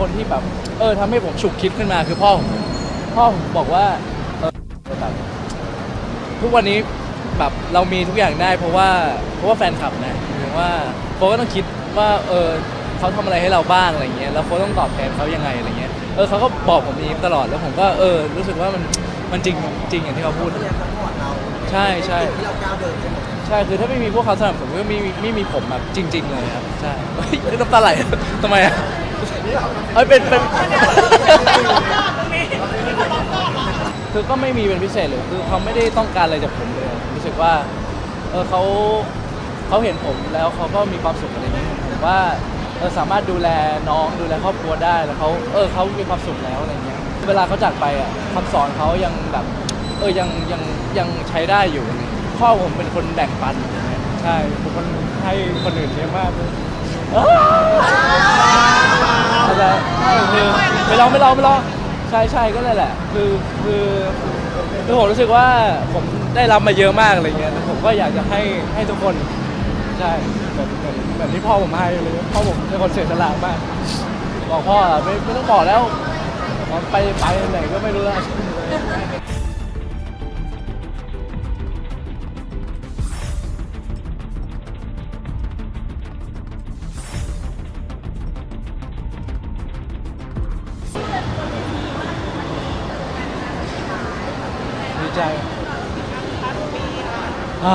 คนที่แบบ เออทำให้ผมฉุกคิดขึ้นมาคือพ่อผมพ่อผมบอกว่าเออแบบทุกวันนี้แบบเรามีทุกอย่างได้ เพราะว่าเพราะว่าแฟนคลับนะหรือว่าโฟก็ต้องคิดว่าเออเขาทำอะไรให้เราบ้างอะไรเงี้ยแล้วโฟต้องตอบแทนเขายังไงอะไรเงี้ยเออเขาก็บอกผมนี้ตลอดแล้วผมก็เออรู้สึกว่ามันมันจริงจริงอย่างที่เขาพูด พยายามซัพพอร์ตเราใช่ใช่จุดที่เราก้าวเดินใช่ไหมใช่คือถ้าไม่มีพวกเขาสนับสนุนก็ไม่มีไม่มีผมแบบจริง ๆ เลยครับใช่เฮ้ยน้ำตาไหลทำไมอะ เอ้ยเป็นเป็น คือก็ไม่มีเป็นพิเศษเลยคือเขาไม่ได้ต้องการอะไรจากผมเลยรู้สึกว่าเออเขาเขาเห็นผมแล้วเขาก็มีความสุขอะไรอย่างเงี้ยผมว่าเออสามารถดูแลน้องดูแลครอบครัวได้แล้วเขาเออเขามีความสุขแล้วอะไรเงี้ยเวลาเขาจากไปอะคำสอนเขายังแบบเออยังยังยังใช้ได้อยู่อะไรเงี้ยพ่อผมเป็นคนแบ่งปันอย่างเงี้ยใช่เป็นคนให้คนอื่นเยอะมากเลย จะไรใช่คือไม่ลองไม่ลองไม่ลองใช่ใช่ก็เลยแหละ คือคือคือผมรู้สึกว่าผมได้รับมาเยอะมากอะไรเงี้ยผมก็อยากจะให้ให้ทุกคนใช่แบบแบบแบบที่พ่อผมให้เลยพ่อผมเป็นคนเสียสละมาก บอกพ่อไม่ไม่ต้องบอกแล้ว ไปไปไหนก็ไม่รู้แล้ว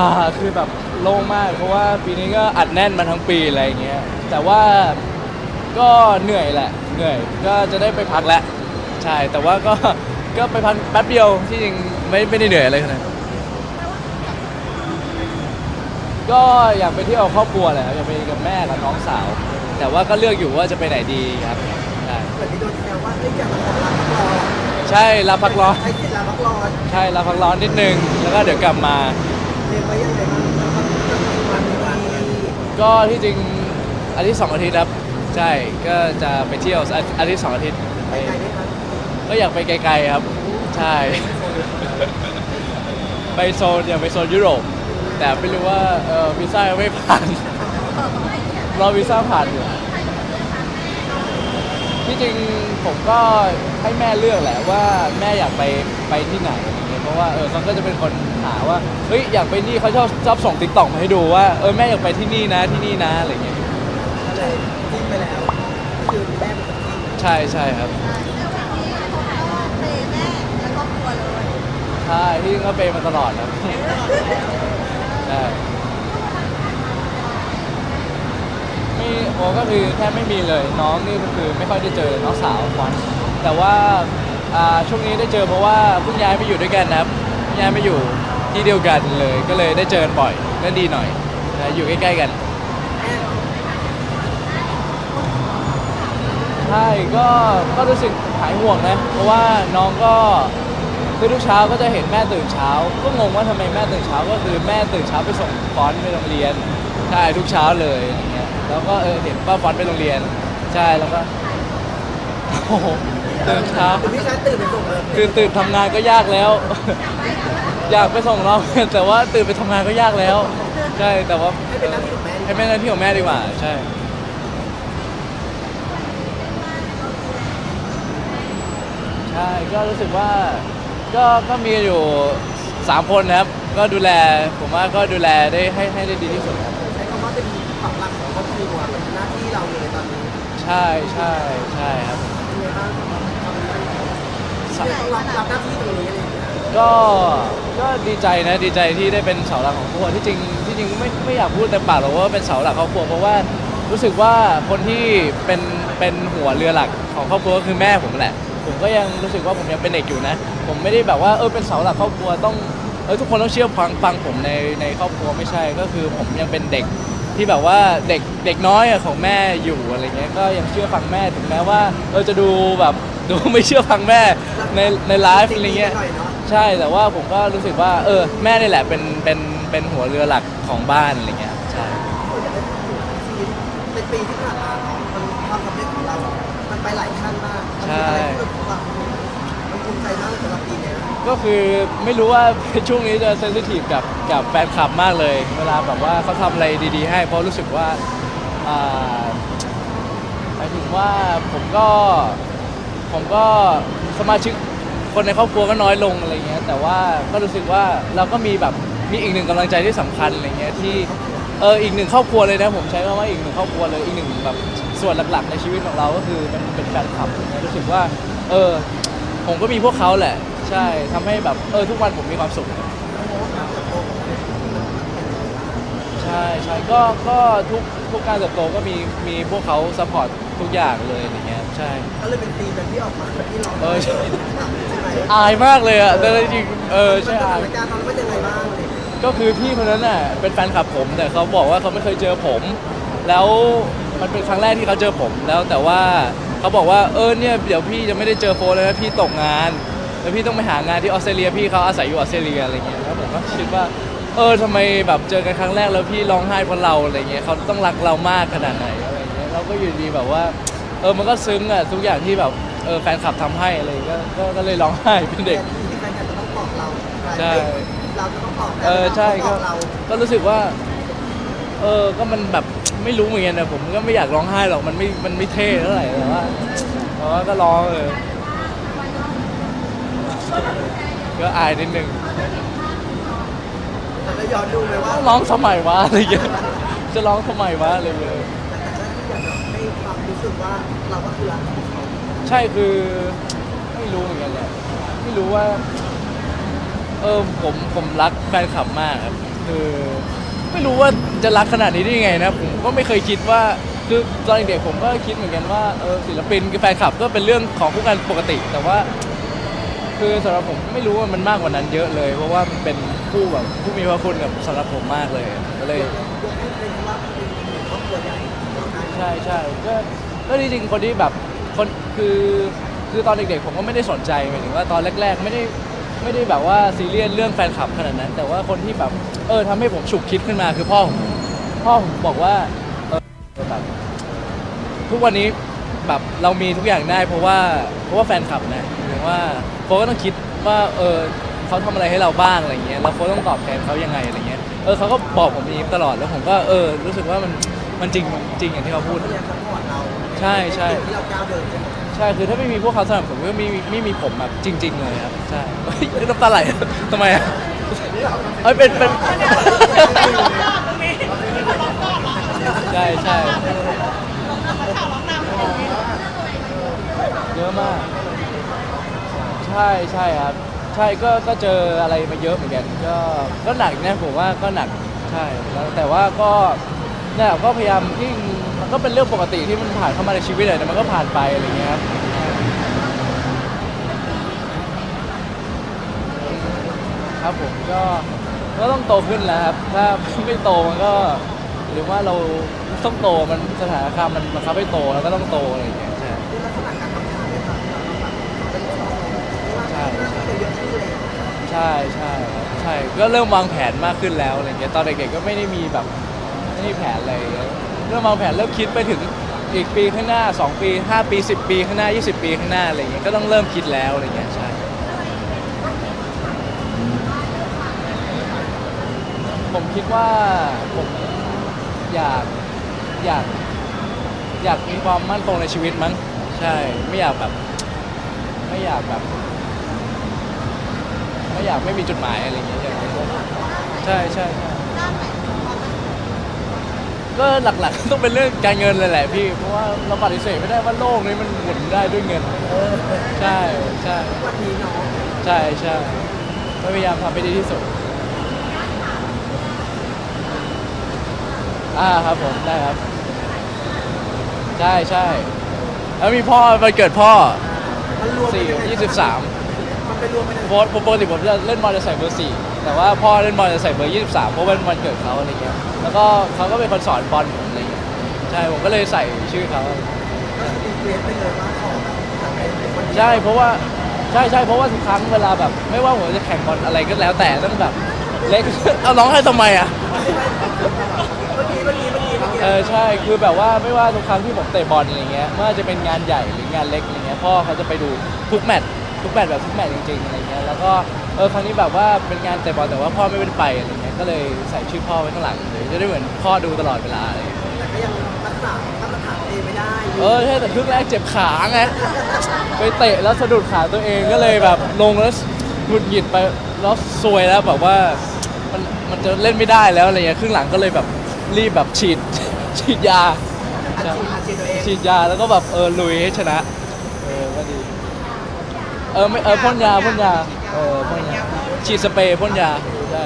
าคือแบบโล่งมาก เพราะว่าปีนี้ก็อัดแน่นมาทั้งปีอะไรอย่างเงี้ยแต่ว่าก็เหนื่อยแหละเหนื่อยก็จะได้ไปพักแล้วใช่แต่ว่าก็ก็ไปพักแป๊บเดียวที่จริงไม่ไม่ได้เหนื่อยอะไรขนาดนั้นก็อยากไปเที่ยวกับครอบครัวแหละอยากไปกับแม่กับน้องสาว แต่ว่าก็เลือกอยู่ว่าจะไปไหนดีครับใช่เหมือนที่โดนแซวว่าเอ้ยอยากมาขอลาพักร้อนใช่ลาพักร้อน ใช้สิทธิ์ลาพักร้อน ใช่ลาพักร้อนนิดนึง แล้วก็เดี๋ยวกลับมา เรียนไว้ยังไงบ้างวันนี้ก็ที่จริงอาทิตย์สองอาทิตย์ครับ ใช่ก็จะไปเที่ยวอาอาทิตย์สองอาทิตย์ไปไกลไหมครับก็อยากไปไกลๆครับ ใช่ ไปโซนอยากไปโซนยุโรป แต่ไม่รู้ว่าเออวีซ่ายังไม่ผ่านรอวีซ่าผ่านอยู่ ที่จริงผมก็ให้แม่เลือกแหละว่าแม่อยากไปไปที่ไหนอะไรเงี้ยเพราะว่าเออเขาก็จะเป็นคนาว่าเฮ้ยอยากไปนี่เขาชอบชอบส่งติ๊กต็อกมาให้ดูว่าเออแม่อยากไปที่นี่นะที่นี่นะอะไรเงี้ยก็เลยจิ้มไปแล้วก็คือแม่เป็นคนจิ้มใช่ใช่ครับเปย์แม่และครอบครัวเลยใช่ที่เขาเปย์มาตลอดครับใช่ไม่โอก็คือแทบไม่มีเลยน้องนี่ก็คือไม่ค่อยได้เจอน้องสาวฟอนต์แต่ว่าอ่าช่วงนี้ได้เจอเพราะว่าเพิ่งย้ายไปอยู่ด้วยกันนะครับเพิ่งย้ายมาอยู่ ที่เดียวกันเลยก็เลยได้เจอกันบ่อยก็ดีหน่อยนะอยู่ใกล้ๆกันใช่ก็ก็รู้สึกหายห่วงนะ เพราะว่าน้องก็คือทุกเช้าก็จะเห็นแม่ตื่นเช้า ก็งงว่าทำไมแม่ตื่นเช้าก็คือแม่ตื่นเช้าไปส่งฟอนต์ไปโรงเรียนใช่ทุกเช้าเลยอย่างเงี้ยแล้วก็เออเห็นป้าฟอนต์ไปโรงเรียน ใช่แล้วก็โอ้โห ตื่นเช้าคือพี่ชายตื่นไปส่งเลยคือตื่นทำงานก็ยากแล้ว อยากไปส่งน้องแต่ว่าตื่นไปทำงานก็ยากแล้ว ใช่แต่ว่าให้เป็นหน้าที่ของแม่ให้เป็นหน้าที่ของแม่ดีกว่า ใช่ใช่ก็รู้สึกว่าก็ก็มีอยู่สามคนนะครับ ก็ดูแลผมว่าก็ดูแลได้ให้ให้ได้ดีที่สุดครับใช้คำว่าเป็นเสาหลักของครอบครัวเป็นหน้าที่เราเลยตอนนี้ใช่ใช่ใช่ครับเป็น ไงบ้างที่ได้ต้องรับรับหน้าที่ตรงนี้อะไรอย่างเงี้ยก็ก็ดีใจนะดีใจที่ได้เป็นเสาหลักของครอบครัวที่จริงที่จริงไม่ไม่อยากพูดเต็มปากหรอกว่าเป็นเสาหลักครอบครัวเพราะว่ารู้สึกว่าคนที่เป็นเป็นหัวเรือหลักของครอบครัวก็คือแม่ผมแหละ ผมก็ยังรู้สึกว่าผมยังเป็นเด็กอยู่นะ ผมไม่ได้แบบว่าเออเป็นเสาหลักครอบครัวต้องเออทุกคนต้องเชื่อฟังฟังผมในในครอบครัวไม่ใช่ก็คือผมยังเป็นเด็ก ที่แบบว่าเด็กเด็กน้อยของแม่อยู่อะไรเงี้ยก็ยังเชื่อฟังแม่ถึงแม้ว่าเออจะดูแบบดูไม่เชื่อฟังแม่ในในไลฟ์อะไรเงี้ยใช่แต่ว่าผมก็รู้สึกว่า เออ แม่นี่แหละเป็นเป็นเป็นหัวเรือหลักของบ้านอะไรเงี้ยใช่ในปีที่ผ่านมามันความสำเร็จของเรา มันไปหลายขั้นมากมัน ก็คือไม่รู้ว่าช่วงนี้จะเซนซิทีฟกับกับแฟนคลับมากเลย เวลาแบบว่าเขาทำอะไรดีๆ ให้เพราะรู้สึกว่าอ่าหมายถึงว่าผมก็ผมก็สมาชิกคนในครอบครัวก็น้อยลงอะไรเงี้ยแต่ว่าก็รู้สึกว่าเราก็มีแบบมีอีกหนึ่งกำลังใจที่สำคัญอะไรเงี้ยที่เอออีกหนึ่งครอบครัวเลยนะผมใช้คำว่าอีกหนึ่งครอบครัวเลยอีกหนึ่งแบบส่วนหลักๆ ในชีวิตของเราก็คือมันเป็นแฟนคลับรู้สึกว่า เออผมก็มีพวกเขาแหละ ใช่ทำให้แบบเออทุกวันผมมีความสุข ใช่ใช่ก็ก็ทุกทุกการเติบโตก็มีมีพวกเขาซัพพอร์ตทุกอย่างเลยอย่างเงี้ยใช่ ก็เลยเป็นตีมแบบที่ออกมาแบบที่เราเออใช่ใช่ไหมอายมากเลยอะแต่จริงๆเออใช่สอาถายนการณ์เขาเป็นยังไงบ้างเนี่ยก็คือพี่คนนั้นน่ะเป็นแฟนคลับผมแต่เขาบอกว่าเขาไม่เคยเจอผม แล้วมันเป็นครั้งแรกที่เขาเจอผมแล้วแต่ว่าเขาบอกว่าเออเนี่ยเดี๋ยวพี่จะไม่ได้เจอโฟนเลยนะพี่ตกงาน แล้วพี่ต้องไปหางานที่ออสเตรเลียพี่เขาอาศัยอยู่ออสเตรเลียอะไรเงี้ยแล้วผมก็คิดว่า เออทำไมแบบเจอกันครั้งแรกแล้วพี่ร้องไห้เพราะเราอะไรเงี้ยเขาต้องรักเรามากขนาดไหนอะไรเงี้ยเราก็อยู่ดีแบบว่า เออมันก็ซึ้งอะทุกอย่างที่แบบเออแฟนคลับทำให้อะไรก็ก็ก็เลยร้องไห้เป็นเด็ก ที่แฟนคลับจะต้องบอกเราใช่ เราจะต้องบอกเออใช่ก็ก็เราก็รู้สึกว่า เออก็มันแบบ ไม่รู้เหมือนกันนะผมก็ไม่อยากร้องไห้หรอกมันไม่มันไม่เท่เท่าไหร่แต่ว่าแต่ว่าก็ร้องเออ ก็อายนิดนึงแต่ก็ย้อนดูไหมว่าร้องทำไมวะอะไรเงี้ยจะร้องทำไมวะอะไรเงี้ยแต่ก็อยากจะให้ความรู้สึกว่าเราก็คือรักของเขาใช่คือไม่รู้เหมือนกันแหละไม่รู้ว่า เออผมผมรักแฟนคลับมากครับคือไม่รู้ว่าจะรักขนาดนี้ได้ยังไงนะผมก็ไม่เคยคิดว่าคือตอนเด็กๆผมก็คิดเหมือนกันว่าเออศิลปินกับแฟนคลับก็เป็นเรื่องของคู่กันปกติ แต่ว่า คือสำหรับผมไม่รู้ว่ามันมากกว่านั้นเยอะเลย เพราะว่ามันเป็นคู่แบบผู้มีพระคุณกับสำหรับผมมากเลยก็เลยให้เป็นว่าเป็นครอบครัวใหญ่ของการใช่ใช่ก็ก็จริงๆคนที่แบบคนคือคือตอนเด็กๆผมก็ไม่ได้สนใจหมายถึงว่าตอนแรก ๆ ไม่ได้ไม่ได้แบบว่าซีเรียสเรื่องแฟนคลับขนาดนั้น แต่ว่าคนที่แบบเออทำให้ผมฉุกคิดขึ้นมาคือพ่อผมพ่อผมบอกว่าเออแบบทุกวันนี้แบบเรามีทุกอย่างได้เพราะว่าเพราะว่าแฟนคลับนะหมายถึง ว่าโฟก็ต้องคิดว่าเออเขาทำอะไรให้เราบ้างอะไรเงี้ยแล้วโฟต้องตอบแทนเขายังไงอะไรเงี้ยเออเขาก็บอกผมอย่างนี้ตลอดแล้วผมก็เออรู้สึกว่ามันมันจริงจริงอย่างที่เขาพูดเขาอยากซัพพอร์ตเราใช่ใช่นที่เราก้าวเดินใช่ไหมใช่คือถ้าไม่มีพวกเขาสนับสนุนก็ไม่มีไม่มีผมแบบจริง ๆ เลยครับใช่เฮ้ยน้ำตาไหลทำไมอะเอ้ยเป็นเป็นใช่ใช่เยอะมากใช่ใช่ครับ ใช่ก็ก็เจออะไรมาเยอะเหมือนกัน ก็ก็หนักนะผมว่าก็หนักใช่แล้วแต่ว่าก็เนี่ยก็พยายามที่มันก็เป็นเรื่องปกติที่มันผ่านเข้ามาในชีวิตเลยแต่มันก็ผ่านไปอะไรอย่างเงี้ยครับครับผมก็ก็ต้องโตขึ้นแล้วครับ ถ้าไม่โตมันก็ หรือว่าเราต้องโตมันสถานการณ์มันบังคับให้โตแล้วก็ต้องโตอะไรอย่างเงี้ย ช่ใช่ใช่ก็เริ่มวางแผนมากขึ้นแล้วอะไรเงี้ยตอนเด็กๆก็ไม่ได้มีแบบไม่ได้แผนอะไรเริ่มวางแผนเริ่มคิดไปถึงอีกปีข้างหน้า 2 ปี 5 ปี 10 ปีข้างหน้า 20 ปีข้างหน้าอะไรเงี้ยก็ต้องเริ่มคิดแล้วอะไรเงี้ยใช่ผมคิดว่าผมอยากอยากอยากมีความมั่นคงในชีวิตมั้งใช่ไม่อยากแบบ ไม่อยากแบบ ไม่อยากไม่มีจุดหมายอะไรอย่างเงี้ยอย่างเงี้ยใช่ใช่ใช่ก็หลักๆ ต้องเป็นเรื่องการเงินเลยแหละพี่ เพราะว่าเราปฏิเสธไม่ได้ว่าโลกนี้มันหมุนได้ด้วยเงิน ใช่ใช่วันนี้เนาะใช่ใช่ก็พยายามทำให้ดีที่สุด อ่าครับผมได้ครับ ใช่ใช่แล้วมีพ่อวันเกิดพ่อมันรวมสี่เป็นยังไงยี่สิบสาม มันเป็นรวมเป็นยังไงโพสปกติผมจะเล่นบอลจะใส่เบอร์สี่แต่ว่าพ่อเล่นบอลจะใส่เบอร์ยี่สิบสามเพราะเป็นวันเกิดเขาอะไรเงี้ยแล้วก็เขาก็เป็นคนสอนบอลผมอะไรเงี้ยใช่ผมก็เลยใส่ชื่อเขาก็คืออินเฟสไปเลยว่าขอแบบจากเป็นคนนี้ใช่เพราะว่าใช่ใช่เพราะว่าทุกครั้งเวลาแบบ ไม่ว่าผมจะแข่งบอลอะไรก็แล้วแต่ต้องแบบเล็ก เอาร้องให้ทำไมอะ เมื่อกี้เมื่อกี้เมื่อกี้เมื่อกี้เออใช่คือแบบว่าไม่ว่าทุกครั้งที่ผมเตะบอลอะไรเงี้ยไม่ว่าจะเป็นงานใหญ่หรืองานเล็กอะไรเงี้ยพ่อเขาจะไปดูทุกแมตช์ ทุกแมตช์แบบทุกแมตช์จริงๆอะไรเงี้ยแล้วก็เออครั้งนี้แบบว่าเป็นงานเตะบอลแต่ว่าพ่อไม่ได้ไปอะไรเงี้ยก็เลยใส่ชื่อพ่อไว้ข้างหลังเลยจะได้เหมือนพ่อดูตลอดเวลาอะไรเงี้ยแต่ก็ยังรักษามาตรฐานเองไม่ได้เออใช่แต่ครึ่งแรกเจ็บขาไงไปเตะแล้วสะดุดขาตัวเองก็เลยแบบลงแล้วหงุดหงิดไปแล้วซวยแล้วแบบว่ามันมันจะเล่นไม่ได้แล้วอะไรเงี้ยครึ่งหลังก็เลยแบบรีบแบบฉีดฉีดยาอาชีพอาชีพตัวเองฉีดยาแล้วก็แบบเออลุยให้ชนะ เออก็ดี เออไม่เออพ่นยาพ่นยาเออพ่นยาฉีดสเปรย์พ่นยาใช่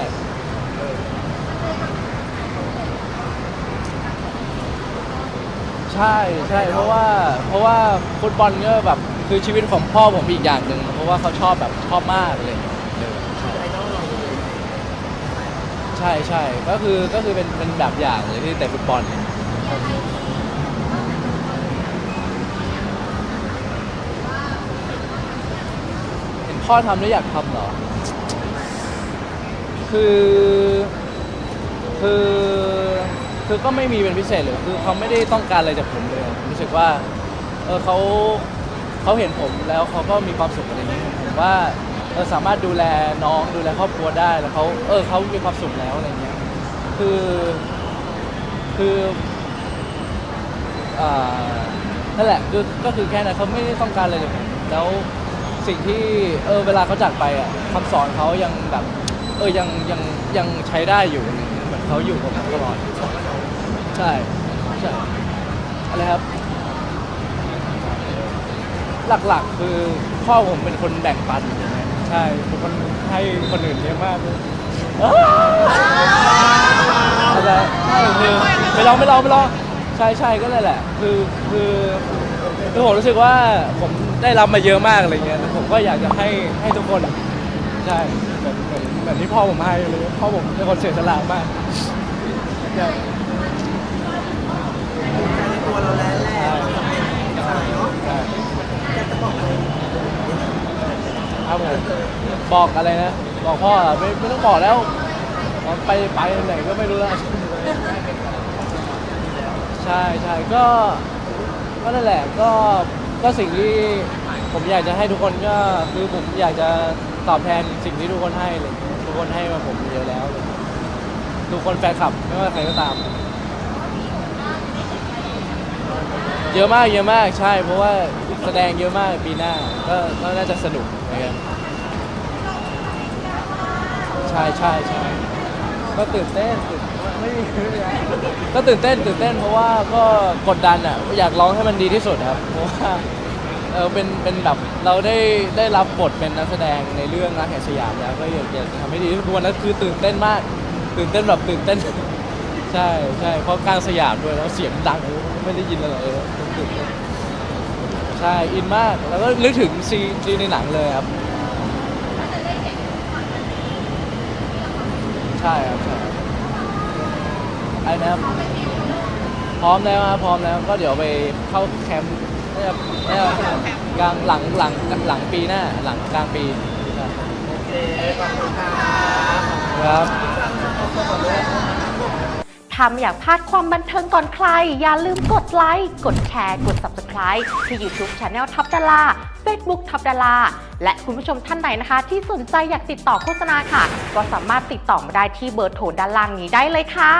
ใช่ใช่เพราะว่าเพราะว่าฟุตบอลก็แบบคือชีวิตของพ่อผมอีกอย่างหนึ่งเพราะว่าเขาชอบแบบชอบมากเลยเออใช่ไอดอลเราเลยใช่ใช่ก็คือก็คือเป็นเป็นแบบอย่างเลยที่เตะฟุตบอลเนี่ยเห็น พ่อทำแล้วอยากทำเหรอ คือ คือคือก็ไม่มีเป็นพิเศษเลยคือเขาไม่ได้ต้องการอะไรจากผมเลยผมรู้สึกว่า เออเขาเขาเห็นผมแล้วเขาก็มีความสุขอะไรอย่างนี้ผมว่าเออสามารถดูแลน้องดูแลครอบครัวได้แล้วเขาเออเขามีความสุขแล้วอะไรเงี้ยคือคืออ่านั่นแหละคือก็คือแค่นั้นเขาไม่ได้ต้องการอะไรจากผมแล้ว สิ่งที่เออเวลาเขาจากไปอะคำสอนเขายังแบบเออยังยังยังใช้ได้อยู่เหมือนเขาอยู่กับผมตลอดใช่ใช่อะไรครับ หลักๆ คือพ่อผมเป็นคนแบ่งปันใช่เป็นคนให้คนอื่นเยอะมากเลยอะไรใช่คือไม่ลองไม่ลองไม่ลองใช่ใช่ก็เลยแหละ คือคือคือผมรู้สึกว่าผม ได้รับมาเยอะมากอะไรเงี้ยแล้วผมก็อยากจะให้ให้ทุกคนอะใช่เหมือนเหมือนเหมือนที่พ่อผมให้เลยพ่อผมเป็นคนเสียสละมากใช่ใจในตัวเราแล้วแหละเราสำเร็จใช่เนาะใช่อยากจะบอกอะไรครับผมบอกอะไรนะ บอกพ่อเหรอไม่ไม่ต้องบอกแล้วไปไปไหนก็ไม่รู้แล้ว ใช่ใช่ก็ก็นั่นแหละก็ ก็สิ่งที่ผมอยากจะให้ทุกคนก็คือผมอยากจะตอบแทนสิ่งที่ทุกคนให้เลยทุกคนให้มาผมเยอะแล้วเลยทุกคนแฟนคลับไม่ว่าใครก็ตาม เยอะมากเยอะมากใช่ เพราะว่าแสดงเยอะมากปีหน้า ก็ก็น่าจะสนุกนะครับใช่ใช่ใช่ก็ตื่นเต้นตื่น ไม่มีไม่มีอะไรก็ตื่นเต้นตื่นเต้นเพราะว่าก็กดดันอะอยากร้องให้มันดีที่สุดครับเพราะว่าเออเป็นเป็นแบบเราได้ได้รับบทเป็นนักแสดงในเรื่องรักแห่งสยามแล้วก็อยากอยากจะทำให้ดีที่สุดวันนั้นคือตื่นเต้นมาก ตื่นเต้นแบบตื่นเต้น ใช่ใช่เพราะกลางสยามด้วยแล้วเสียงดังไม่ได้ยินอะไรเลยตื่นเต้นใช่อินมากแล้วก็นึกถึงซีซีนในหนังเลยครับ ใช่ครับใช่ นะครับ พร้อมแล้วครับพร้อมแล้วก็เดี๋ยวไปเข้าแคมป์น่าจะน่าจะกลางหลังหลังหลังปีหน้าหลังกลางปีโอเคขอบคุณค่ะครับถ้าไม่อยากพลาดความบันเทิงก่อนใคร อย่าลืมกดไลค์ กดแชร์ กด Subscribe ที่ YouTube Channel ท็อปดารา Facebook ท็อปดารา และคุณผู้ชมท่านไหนนะคะ ที่สนใจอยากติดต่อโฆษณาค่ะ ก็สามารถติดต่อมาได้ที่เบอร์โทรด้านล่างนี้ได้เลยค่ะ